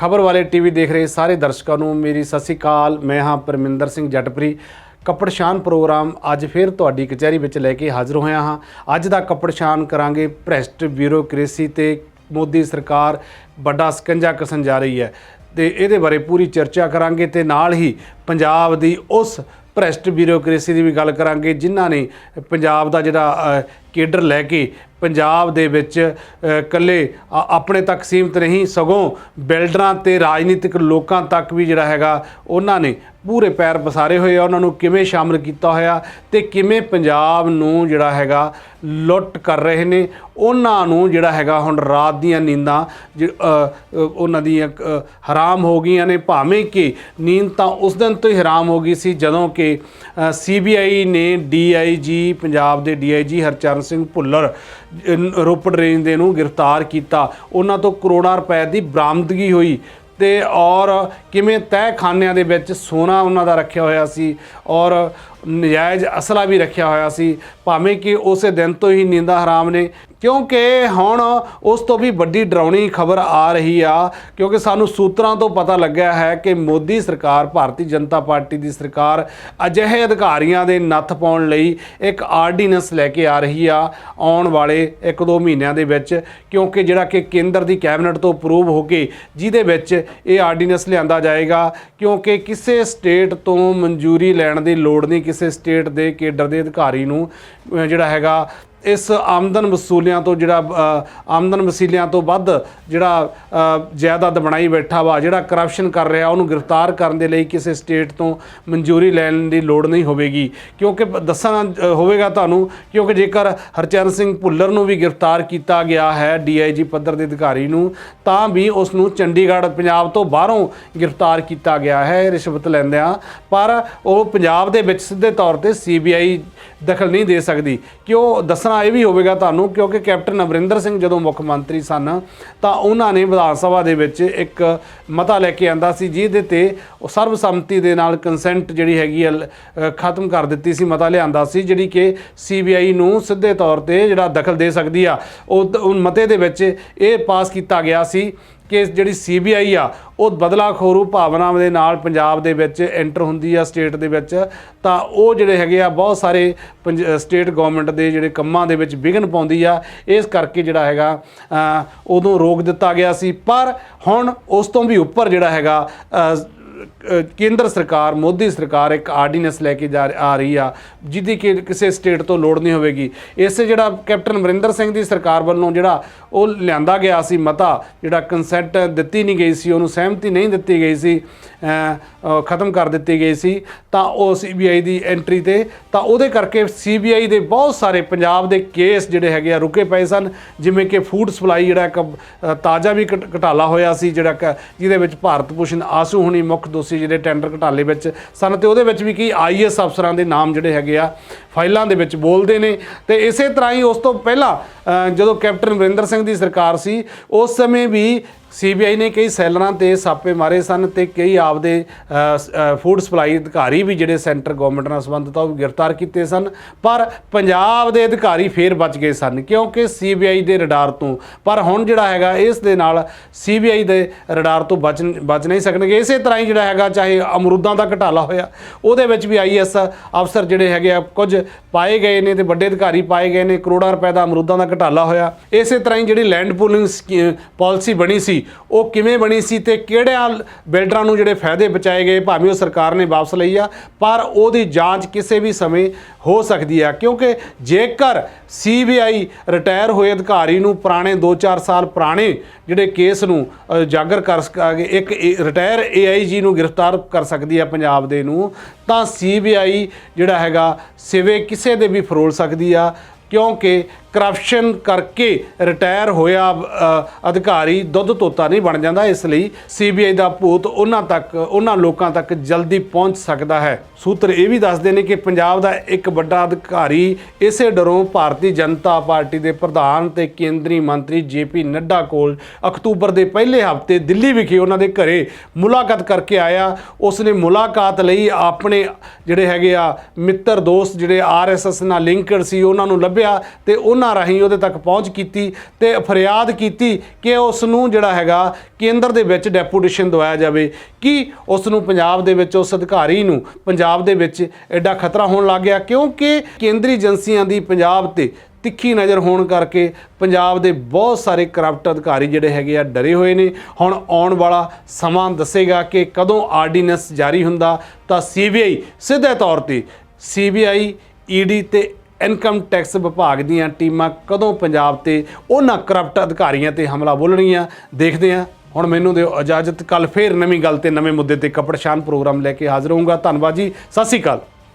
ਖਬਰ ਵਾਲੇ ਟੀਵੀ ਦੇਖ ਰਹੇ ਸਾਰੇ ਦਰਸ਼ਕਾਂ ਨੂੰ ਮੇਰੀ ਸਤਿ ਸ੍ਰੀ ਅਕਾਲ। ਮੈਂ ਹਾਂ ਪਰਮਿੰਦਰ ਸਿੰਘ ਜਟਪਰੀ। ਕੱਪੜਸ਼ਾਨ ਪ੍ਰੋਗਰਾਮ ਅੱਜ ਫਿਰ ਤੁਹਾਡੀ ਕਚਹਿਰੀ ਵਿੱਚ ਲੈ ਕੇ ਹਾਜ਼ਰ ਹੋਇਆ ਹਾਂ। ਅੱਜ ਦਾ ਕੱਪੜਸ਼ਾਨ ਕਰਾਂਗੇ ਭ੍ਰਿਸ਼ਟ ਬਿਊਰੋਕ੍ਰੇਸੀ ਤੇ ਮੋਦੀ ਸਰਕਾਰ ਵੱਡਾ ਸਕੰਜਾ ਕਸਣ ਜਾ ਰਹੀ ਹੈ। ਤੇ ਇਹਦੇ ਬਾਰੇ ਪੂਰੀ ਚਰਚਾ ਕਰਾਂਗੇ ਤੇ ਨਾਲ ਹੀ ਪੰਜਾਬ ਦੀ ਉਸ ਭ੍ਰਿਸ਼ਟ ਬਿਊਰੋਕ੍ਰੇਸੀ ਦੀ ਵੀ ਗੱਲ ਕਰਾਂਗੇ, ਜਿਨ੍ਹਾਂ ਨੇ ਪੰਜਾਬ ਦਾ ਜਿਹੜਾ ਕੇਡਰ ਲੈ ਕੇ ਪੰਜਾਬ ਦੇ ਵਿੱਚ ਅ, ਇਕੱਲੇ ਆਪਣੇ ਤੱਕ ਸੀਮਤ ਨਹੀਂ ਸਗੋਂ ਬਿਲਡਰਾਂ ਤੇ ਰਾਜਨੀਤਿਕ ਲੋਕਾਂ ਤੱਕ ਵੀ ਜਿਹੜਾ ਹੈਗਾ ਉਹਨਾਂ ਨੇ ਪੂਰੇ ਪੈਰ ਪਸਾਰੇ ਹੋਏ ਆ ਉਹਨਾਂ ਨੂੰ ਕਿਵੇਂ ਸ਼ਾਮਲ ਕੀਤਾ ਹੋਇਆ ਤੇ ਕਿਵੇਂ ਪੰਜਾਬ ਨੂੰ ਜਿਹੜਾ ਹੈਗਾ ਲੁੱਟ ਕਰ ਰਹੇ ਨੇ ਉਹਨਾਂ ਨੂੰ ਜਿਹੜਾ ਹੈਗਾ ਹੁਣ ਰਾਤ ਦੀਆਂ ਨੀਂਦਾਂ ਜ- ਉਹਨਾਂ ਦੀਆਂ ਹਰਾਮ ਹੋ ਗਈਆਂ ਨੇ ਭਾਵੇਂ ਕਿ ਨੀਂਦ ਤਾਂ ਉਸ ਦਿਨ ਤੋਂ ਹੀ ਹਰਾਮ ਹੋ ਗਈ ਸੀ ਜਦੋਂ ਕਿ ਸੀਬੀਆਈ ਨੇ ਡੀਆਈਜੀ ਪੰਜਾਬ ਦੇ ਡੀਆਈਜੀ ਹਰਚਰਨ ਸਿੰਘ ਭੁੱਲਰ ਅ, ਰੋਪੜ ਰੇਂਜ ਦੇ ਨੂੰ ਗ੍ਰਿਫਤਾਰ ਕੀਤਾ। ਉਹਨਾਂ ਤੋਂ ਕਰੋੜਾਂ ਰੁਪਏ ਦੀ ਬਰਾਮਦਗੀ ਹੋਈ ਤੇ ਔਰ ਕਿਵੇਂ ਤਹਿ ਖਾਨਿਆਂ ਦੇ ਵਿੱਚ ਸੋਨਾ ਉਹਨਾਂ ਦਾ ਰੱਖਿਆ ਹੋਇਆ ਸੀ ਔਰ ਨਜਾਇਜ਼ ਅਸਲਾ ਵੀ ਰੱਖਿਆ ਹੋਇਆ ਸੀ। ਭਾਵੇਂ ਕਿ ਉਸੇ ਦਿਨ ਤੋਂ ਹੀ ਨੀਂਦਾਂ ਹਰਾਮ ਨੇ ਕਿਉਂਕਿ ਹੁਣ ਉਸ ਤੋਂ ਵੀ ਵੱਡੀ ਡਰਾਉਣੀ ਖਬਰ ਆ ਰਹੀ ਆ, ਕਿਉਂਕਿ ਸਾਨੂੰ ਸੂਤਰਾਂ ਤੋਂ ਪਤਾ ਲੱਗਿਆ ਹੈ ਕਿ ਮੋਦੀ ਸਰਕਾਰ, ਭਾਰਤੀ ਜਨਤਾ ਪਾਰਟੀ ਦੀ ਸਰਕਾਰ ਅਜਿਹੇ ਅਧਿਕਾਰੀਆਂ ਦੇ ਨੱਥ ਪਾਉਣ ਲਈ ਇੱਕ ਆਰਡੀਨੈਂਸ ਲੈ ਕੇ ਆ ਰਹੀ ਆ ਆਉਣ ਵਾਲੇ 1-2 ਮਹੀਨਿਆਂ ਦੇ ਵਿੱਚ, ਕਿਉਂਕਿ ਜਿਹੜਾ ਕਿ ਕੇਂਦਰ ਦੀ ਕੈਬਨਿਟ ਤੋਂ ਅਪਰੂਵ ਹੋ ਕੇ ਜਿਹਦੇ ਵਿੱਚ ਇਹ ਆਰਡੀਨੈਂਸ ਲਿਆਂਦਾ ਜਾਏਗਾ, ਕਿਉਂਕਿ ਕਿਸੇ ਸਟੇਟ ਤੋਂ ਮਨਜ਼ੂਰੀ ਲੈਣ ਦੀ ਲੋੜ ਨਹੀਂ, ਕਿਸੇ ਸਟੇਟ ਦੇ ਕੇਡਰ ਦੇ ਅਧਿਕਾਰੀ ਨੂੰ ਜਿਹੜਾ ਹੈਗਾ ਇਸ ਆਮਦਨ ਵਸੂਲਿਆਂ ਤੋਂ ਜਿਹੜਾ ਆਮਦਨ ਵਸੀਲਿਆਂ ਤੋਂ ਵੱਧ ਜਿਹੜਾ ਅ, ਜਾਇਦਾਦ ਬਣਾਈ ਬੈਠਾ ਵਾ ਜਿਹੜਾ ਕਰਪਸ਼ਨ ਕਰ ਰਿਹਾ ਉਹਨੂੰ ਗ੍ਰਿਫਤਾਰ ਕਰਨ ਦੇ ਲਈ ਕਿਸੇ ਸਟੇਟ ਤੋਂ ਮਨਜ਼ੂਰੀ ਲੈਣ ਦੀ ਲੋੜ ਨਹੀਂ ਹੋਵੇਗੀ। ਕਿਉਂਕਿ ਦੱਸਣਾ ਹੋਵੇਗਾ ਤੁਹਾਨੂੰ ਕਿਉਂਕਿ ਜੇਕਰ ਹਰਚਰਨ ਸਿੰਘ ਭੁੱਲਰ ਨੂੰ ਵੀ ਗ੍ਰਿਫਤਾਰ ਕੀਤਾ ਗਿਆ ਹੈ ਡੀਆਈਜੀ ਪੱਧਰ ਦੇ ਅਧਿਕਾਰੀ ਨੂੰ ਤਾਂ ਵੀ ਉਸ ਨੂੰ ਚੰਡੀਗੜ੍ਹ ਪੰਜਾਬ ਤੋਂ ਬਾਹਰੋਂ ਗ੍ਰਿਫਤਾਰ ਕੀਤਾ ਗਿਆ ਹੈ ਰਿਸ਼ਵਤ ਲੈਂਦਿਆਂ। ਪਰ ਉਹ ਪੰਜਾਬ ਦੇ ਵਿੱਚ ਸਿੱਧੇ ਤੌਰ ਤੇ ਸੀਬੀਆਈ ਦਖਲ ਨਹੀਂ ਦੇ ਸਕਦੀ। ਕਿਉਂ? ਦੱਸਣ ਇਹ ਵੀ ਹੋਵੇਗਾ ਤੁਹਾਨੂੰ, ਕਿਉਂਕਿ ਕੈਪਟਨ ਅਮਰਿੰਦਰ ਸਿੰਘ ਜਦੋਂ ਮੁੱਖ ਮੰਤਰੀ ਸਨ, ਤਾਂ ਉਹਨਾਂ ਨੇ ਵਿਧਾਨ ਸਭਾ ਦੇ ਵਿੱਚ ਇੱਕ ਮਤਾ ਲੈ ਕੇ ਆਂਦਾ ਸੀ, ਜਿਹਦੇ ਤੇ ਉਹ ਸਰਬਸੰਮਤੀ ਦੇ ਨਾਲ ਕੰਸੈਂਟ ਜਿਹੜੀ ਹੈਗੀ ਆ, ਅ, ਖਤਮ ਕਰ ਦਿੱਤੀ ਸੀ ਮਤਾ ਲਿਆਂਦਾ ਸੀ ਜਿਹੜੀ ਕਿ ਸੀਬੀਆਈ ਨੂੰ ਸਿੱਧੇ ਤੌਰ ਤੇ ਜਿਹੜਾ ਦਖਲ ਦੇ ਸਕਦੀ ਆ ਉਹ ਮਤੇ ਦੇ ਵਿੱਚ ਇਹ ਪਾਸ ਕੀਤਾ ਗਿਆ ਸੀ ਕਿ ਜਿਹੜੀ ਸੀਬੀਆਈ ਆ ਉਹ ਬਦਲਾਖੋਰੂ ਭਾਵਨਾਵਾਂ ਦੇ ਨਾਲ ਪੰਜਾਬ ਦੇ ਵਿੱਚ ਐਂਟਰ ਹੁੰਦੀ ਆ ਸਟੇਟ ਦੇ ਵਿੱਚ। ਤਾਂ ਉਹ ਜਿਹੜੇ ਹੈਗੇ ਆ ਬਹੁਤ ਸਾਰੇ ਪੰਜ- ਸਟੇਟ ਗਵਰਨਮੈਂਟ ਦੇ ਜਿਹੜੇ ਕੰਮਾਂ ਦੇ ਵਿੱਚ ਵਿਘਨ ਪਾਉਂਦੀ ਆ ਇਸ ਕਰਕੇ ਜਿਹੜਾ ਹੈਗਾ ਉਦੋਂ ਰੋਕ ਦਿੱਤਾ ਗਿਆ ਸੀ। ਪਰ ਹੁਣ ਉਸ ਤੋਂ ਵੀ ਉੱਪਰ ਜਿਹੜਾ ਹੈਗਾ ਕੇਂਦਰ ਸਰਕਾਰ, ਮੋਦੀ ਸਰਕਾਰ ਇੱਕ ਆਰਡੀਨੈਂਸ ਲੈ ਕੇ ਜਾ ਆ ਰਹੀ ਆ, ਜਿਹਦੀ ਕਿ ਕਿਸੇ ਸਟੇਟ ਤੋਂ ਲੋੜ ਨਹੀਂ ਹੋਵੇਗੀ। ਇਸੇ ਜਿਹੜਾ ਕੈਪਟਨ ਅਮਰਿੰਦਰ ਸਿੰਘ ਦੀ ਸਰਕਾਰ ਵੱਲੋਂ ਜਿਹੜਾ ਉਹ ਲਿਆਂਦਾ ਗਿਆ ਸੀ ਮਤਾ, ਜਿਹੜਾ ਕੰਸੈਂਟ ਦਿੱਤੀ ਨਹੀਂ ਗਈ ਸੀ, ਉਹਨੂੰ ਸਹਿਮਤੀ ਨਹੀਂ ਦਿੱਤੀ ਗਈ ਸੀ ਖਤਮ ਕਰ ਦਿੱਤੀ ਗਈ ਸੀ, ਤਾਂ ਉਹ ਸੀਬੀਆਈ ਦੀ ਐਂਟਰੀ ਤੇ, ਤਾਂ ਉਹਦੇ ਕਰਕੇ ਸੀਬੀਆਈ ਦੇ ਬਹੁਤ ਸਾਰੇ ਪੰਜਾਬ ਦੇ ਕੇਸ ਜਿਹੜੇ ਹੈਗੇ ਆ ਰੁਕੇ ਪਏ ਸਨ, ਜਿਵੇਂ ਕਿ ਫੂਡ ਸਪਲਾਈ ਜਿਹੜਾ ਇੱਕ ਤਾਜ਼ਾ ਵੀ ਘਟ- ਘਟਾਲਾ ਹੋਇਆ ਸੀ, ਜਿਹੜਾ ਕਿ, ਜਿਹਦੇ ਵਿੱਚ ਭਾਰਤ ਭੂਸ਼ਣ ਆਸੂ ਹੁਣੀ ਮੁੱਖ ਦੋਸ਼ੀ ਜਿਹੜੇ ਟੈਂਡਰ ਘਟਾਲੇ ਵਿੱਚ ਸਨ ਤੇ ਉਹਦੇ ਵਿੱਚ ਵੀ ਕੀ ਆਈਐਸ ਅਫਸਰਾਂ ਦੇ ਨਾਮ ਜਿਹੜੇ ਹੈਗੇ ਆ, ਫਾਈਲਾਂ ਦੇ ਵਿੱਚ ਬੋਲਦੇ ਨੇ। ਤੇ ਇਸੇ ਤਰ੍ਹਾਂ ਹੀ ਉਸ ਤੋਂ ਪਹਿਲਾਂ ਜਦੋਂ ਕੈਪਟਨ ਅਮਰਿੰਦਰ ਸਿੰਘ ਦੀ ਸਰਕਾਰ ਸੀ, ਉਸ ਸਮੇਂ ਵੀ ਸੀਬੀਆਈ ਨੇ ਕਈ ਸੈਲਰਾਂ ਤੇ ਛਾਪੇ ਮਾਰੇ ਸਨ ਤੇ ਕਈ ਆਪਦੇ ਫੂਡ ਸਪਲਾਈ ਅਧਿਕਾਰੀ ਵੀ ਜਿਹੜੇ ਸੈਂਟਰ ਗਵਰਨਮੈਂਟ ਨਾਲ ਸੰਬੰਧਿਤ ਆ, ਉਹ ਵੀ ਗ੍ਰਿਫਤਾਰ ਕੀਤੇ ਸਨ। ਪਰ ਪੰਜਾਬ ਦੇ ਅਧਿਕਾਰੀ ਫੇਰ ਬਚ ਗਏ ਸਨ ਕਿਉਂਕਿ ਸੀਬੀਆਈ ਦੇ ਰਡਾਰ ਤੋਂ। ਪਰ ਹੁਣ ਜਿਹੜਾ ਹੈਗਾ, ਇਸ ਦੇ ਨਾਲ ਸੀਬੀਆਈ ਦੇ ਰਡਾਰ ਤੋਂ ਬਚ ਬਚ ਨਹੀਂ ਸਕਣਗੇ। ਇਸੇ ਤਰ੍ਹਾਂ ਹੀ ਜਿਹੜਾ ਹੈਗਾ, ਚਾਹੇ ਅਮਰੂਦਾਂ ਦਾ ਘਟਾਲਾ ਹੋਇਆ, ਉਹਦੇ ਵਿੱਚ ਵੀ ਆਈਐਸ ਅਫਸਰ ਜਿਹੜੇ ਹੈਗੇ ਆ, ਕੁਝ ਪਾਏ ਗਏ ਨੇ ਤੇ ਵੱਡੇ ਅਧਿਕਾਰੀ ਪਾਏ ਗਏ ਨੇ। ਕਰੋੜਾਂ ਰੁਪਏ ਦਾ ਅਮਰੂਦਾਂ ਦਾ ਘਟਾਲਾ ਹੋਇਆ। ਇਸੇ ਤਰ੍ਹਾਂ ਹੀ ਜਿਹੜੀ ਲੈਂਡ ਪੂਲਿੰਗ ਪਾਲਿਸੀ ਬਣੀ ਸੀ ਉਹ ਕਿਵੇਂ ਬਣੀ ਸੀ ਤੇ ਕਿਹੜਿਆਂ ਬਿਲਡਰਾਂ ਨੂੰ ਜਿਹੜੇ ਫਾਇਦੇ ਬਚਾਏ ਗਏ, ਭਾਵੇਂ ਉਹ ਸਰਕਾਰ ਨੇ ਵਾਪਸ ਲਈ ਆ, ਪਰ ਉਹਦੀ ਜਾਂਚ ਕਿਸੇ ਵੀ ਸਮੇਂ ਹੋ ਸਕਦੀ ਆ। ਕਿਉਂਕਿ ਜੇਕਰ ਸੀਬੀਆਈ ਰਿਟਾਇਰ ਹੋਏ ਅਧਿਕਾਰੀ ਨੂੰ ਪੁਰਾਣੇ 2-4 ਸਾਲ ਪੁਰਾਣੇ ਜਿਹੜੇ ਕੇਸ ਨੂੰ ਉਜਾਗਰ ਕਰ ਸਕਾਂਗੇ ਇੱਕ ਰਿਟਾਇਰ ਏਆਈਜੀ ਨੂੰ ਗ੍ਰਿਫਤਾਰ ਕਰ ਸਕਦੀ ਆ ਪੰਜਾਬ ਦੇ ਨੂੰ, ਤਾਂ ਸੀਬੀਆਈ ਜਿਹੜਾ ਹੈਗਾ, ਸਿਵੇ ਕਿਸੇ ਦੇ ਵੀ ਫਰੋਲ ਸਕਦੀ ਆ, ਕਿਉਂਕਿ ਕਰਪਸ਼ਨ ਕਰਕੇ ਰਿਟਾਇਰ ਹੋਇਆ ਅਧਿਕਾਰੀ ਦੁੱਧ ਤੋਤਾ ਨਹੀਂ ਬਣ ਜਾਂਦਾ, ਇਸ ਲਈ ਸੀਬੀਆਈ ਦਾ ਭੂਤ ਉਹਨਾਂ ਤੱਕ, ਉਹਨਾਂ ਲੋਕਾਂ ਤੱਕ ਜਲਦੀ ਪਹੁੰਚ ਸਕਦਾ ਹੈ। ਸੂਤਰ ਇਹ ਵੀ ਦੱਸਦੇ ਨੇ ਕਿ ਪੰਜਾਬ ਦਾ ਇੱਕ ਵੱਡਾ ਅਧਿਕਾਰੀ ਇਸੇ ਡਰੋਂ ਭਾਰਤੀ ਜਨਤਾ ਪਾਰਟੀ ਦੇ ਪ੍ਰਧਾਨ ਤੇ ਕੇਂਦਰੀ ਮੰਤਰੀ ਜੇਪੀ ਨੱਡਾ ਕੋਲ ਅਕਤੂਬਰ ਦੇ ਪਹਿਲੇ ਹਫ਼ਤੇ ਦਿੱਲੀ ਵਿਖੇ ਉਹਨਾਂ ਦੇ ਘਰੇ ਮੁਲਾਕਾਤ ਕਰਕੇ ਆਇਆ। ਉਸ ਨੇ ਮੁਲਾਕਾਤ ਲਈ ਆਪਣੇ ਜਿਹੜੇ ਹੈਗੇ ਆ ਮਿੱਤਰ ਦੋਸਤ ਜਿਹੜੇ ਆਰਐਸਐਸ ਨਾਲ ਲਿੰਕਡ ਸੀ, ਉਹਨਾਂ ਨੂੰ ਲੱਭਿਆ ਤੇ ਉਹਨਾਂ ਉਹਨਾਂ ਰਾਹੀਂ ਉਹਦੇ ਤੱਕ ਪਹੁੰਚ ਕੀਤੀ ਤੇ ਫਰਿਆਦ ਕੀਤੀ ਕਿ ਉਸ ਨੂੰ ਜਿਹੜਾ ਹੈਗਾ ਕੇਂਦਰ ਦੇ ਵਿੱਚ ਡੈਪੂਟੇਸ਼ਨ ਦਵਾਇਆ ਜਾਵੇ। ਕਿ ਉਸ ਨੂੰ ਪੰਜਾਬ ਦੇ ਵਿੱਚ ਉਸ ਅਧਿਕਾਰੀ ਨੂੰ ਪੰਜਾਬ ਦੇ ਵਿੱਚ ਐਡਾ ਖਤਰਾ ਹੋਣ ਲੱਗ ਗਿਆ? ਕਿਉਂਕਿ ਕੇਂਦਰੀ ਏਜੰਸੀਆਂ ਦੀ ਪੰਜਾਬ ਤੇ ਤਿੱਖੀ ਨਜ਼ਰ ਹੋਣ ਕਰਕੇ ਪੰਜਾਬ ਦੇ ਬਹੁਤ ਸਾਰੇ ਕਰਪਟ ਅਧਿਕਾਰੀ ਜਿਹੜੇ ਹੈਗੇ ਆ ਡਰੇ ਹੋਏ ਨੇ। ਹੁਣ ਆਉਣ ਵਾਲਾ ਸਮਾਂ ਦੱਸੇਗਾ ਕਿ ਕਦੋਂ ਆਰਡੀਨੈਂਸ ਜਾਰੀ ਹੁੰਦਾ ਤਾਂ ਸੀਬੀਆਈ ਸਿੱਧੇ ਤੌਰ ਤੇ ਸੀਬੀਆਈ ਈਡੀ ਤੇ ਇਨਕਮ ਟੈਕਸ ਵਿਭਾਗ ਦੀਆਂ ਟੀਮਾਂ ਕਦੋਂ ਪੰਜਾਬ ਤੇ ਉਹਨਾਂ ਕਰਪਟ ਅਧਿਕਾਰੀਆਂ ਤੇ ਹਮਲਾ ਬੋਲਣਗੀਆਂ ਦੇਖਦੇ ਹਾਂ। ਹੁਣ ਮੈਨੂੰ ਦਿਓ ਇਜਾਜ਼ਤ। ਕੱਲ ਫੇਰ ਨਵੀਂ ਗੱਲ ਤੇ ਨਵੇਂ ਮੁੱਦੇ ਤੇ ਕਪੜਸ਼ਾਨ ਪ੍ਰੋਗਰਾਮ ਲੈ ਕੇ ਹਾਜ਼ਰ ਹੋਊਂਗਾ। ਧੰਨਵਾਦ ਜੀ। ਸਤਿ ਸ਼੍ਰੀ ਅਕਾਲ।